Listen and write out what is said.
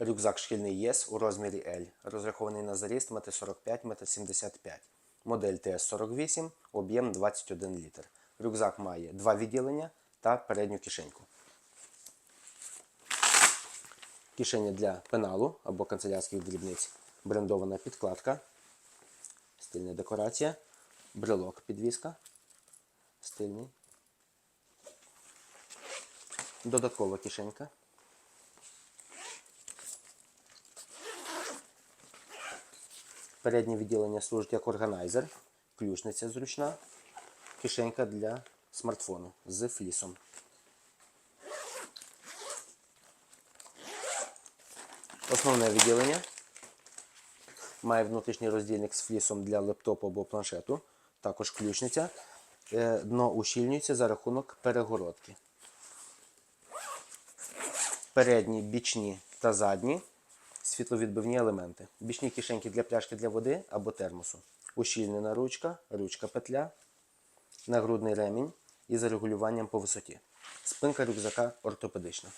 Рюкзак шкільний ЄС у розмірі L, розрахований на заріст 1,45 1,75 м. Модель ТС-48, об'єм 21 літр. Рюкзак має два відділення та передню кишеньку. Кишеня для пеналу або канцелярських дрібниць, брендована підкладка, стильна декорація, брелок підвіска, стильний. Додаткова кишенька. Переднє відділення служить як органайзер, ключниця зручна, кишенька для смартфону з флісом. Основне відділення має внутрішній роздільник з флісом для лептопу або планшету, також ключниця. Е, Дно ущільнюється за рахунок перегородки. Передні, бічні та задні світловідбивні елементи. Бічні кишеньки для пляшки для води або термосу. Ущільнена ручка, ручка петля, нагрудний ремінь із регулюванням по висоті. Спинка рюкзака ортопедична.